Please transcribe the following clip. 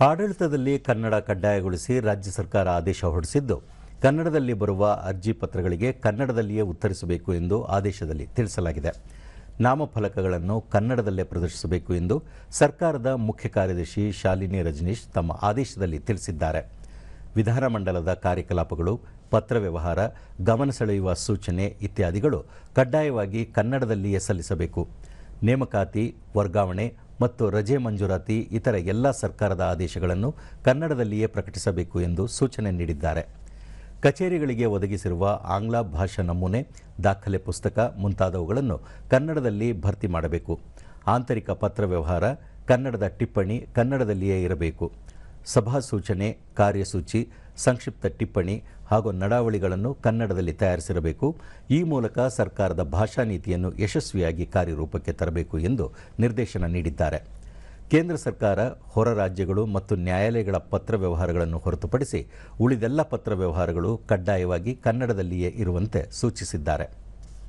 ಆಡಳಿತದಲ್ಲಿ ಕನ್ನಡ ಕಡ್ಡಾಯಗೊಳಿಸಿ ರಾಜ್ಯ ಸರ್ಕಾರ ಆದೇಶ ಹೊರಡಿಸಿದ್ದು, ಕನ್ನಡದಲ್ಲಿ ಬರುವ ಅರ್ಜಿ ಪತ್ರಗಳಿಗೆ ಕನ್ನಡದಲ್ಲಿಯೇ ಉತ್ತರಿಸಬೇಕು ಎಂದು ಆದೇಶದಲ್ಲಿ ತಿಳಿಸಲಾಗಿದೆ. ನಾಮಫಲಕಗಳನ್ನು ಕನ್ನಡದಲ್ಲೇ ಪ್ರದರ್ಶಿಸಬೇಕು ಎಂದು ಸರ್ಕಾರದ ಮುಖ್ಯ ಕಾರ್ಯದರ್ಶಿ ಶಾಲಿನಿ ರಜನೀಶ್ ತಮ್ಮ ಆದೇಶದಲ್ಲಿ ತಿಳಿಸಿದ್ದಾರೆ. ವಿಧಾನಮಂಡಲದ ಕಾರ್ಯಕಲಾಪಗಳು, ಪತ್ರ ವ್ಯವಹಾರ, ಗಮನ ಸೆಳೆಯುವ ಸೂಚನೆ ಇತ್ಯಾದಿಗಳು ಕಡ್ಡಾಯವಾಗಿ ಕನ್ನಡದಲ್ಲಿಯೇ ಸಲ್ಲಿಸಬೇಕು. ನೇಮಕಾತಿ, ವರ್ಗಾವಣೆ ಮತ್ತು ರಜೆ ಮಂಜೂರಾತಿ, ಇತರ ಎಲ್ಲ ಸರ್ಕಾರದ ಆದೇಶಗಳನ್ನು ಕನ್ನಡದಲ್ಲಿಯೇ ಪ್ರಕಟಿಸಬೇಕು ಎಂದು ಸೂಚನೆ ನೀಡಿದ್ದಾರೆ. ಕಚೇರಿಗಳಿಗೆ ಒದಗಿಸಿರುವ ಆಂಗ್ಲ ಭಾಷಾ ನಮೂನೆ, ದಾಖಲೆ ಪುಸ್ತಕ ಮುಂತಾದವುಗಳನ್ನು ಕನ್ನಡದಲ್ಲಿ ಭರ್ತಿ ಮಾಡಬೇಕು. ಆಂತರಿಕ ಪತ್ರ ವ್ಯವಹಾರ, ಕನ್ನಡದ ಟಿಪ್ಪಣಿ ಕನ್ನಡದಲ್ಲಿಯೇ ಇರಬೇಕು. ಸಭಾ ಸೂಚನೆ ಕಾರ್ಯಸೂಚಿ, ಸಂಕ್ಷಿಪ್ತ ಟಿಪ್ಪಣಿ ಹಾಗೂ ನಡಾವಳಿಗಳನ್ನು ಕನ್ನಡದಲ್ಲಿ ತಯಾರಿಸಿರಬೇಕು. ಈ ಮೂಲಕ ಸರ್ಕಾರದ ಭಾಷಾ ನೀತಿಯನ್ನು ಯಶಸ್ವಿಯಾಗಿ ಕಾರ್ಯರೂಪಕ್ಕೆ ತರಬೇಕು ಎಂದು ನಿರ್ದೇಶನ ನೀಡಿದ್ದಾರೆ. ಕೇಂದ್ರ ಸರ್ಕಾರ ಹೊರ ರಾಜ್ಯಗಳು ಮತ್ತು ನ್ಯಾಯಾಲಯಗಳ ಪತ್ರ ವ್ಯವಹಾರಗಳನ್ನು ಹೊರತುಪಡಿಸಿ ಉಳಿದೆಲ್ಲ ಪತ್ರ ವ್ಯವಹಾರಗಳು ಕಡ್ಡಾಯವಾಗಿ ಕನ್ನಡದಲ್ಲಿಯೇ ಇರುವಂತೆ ಸೂಚಿಸಿದ್ದಾರೆ.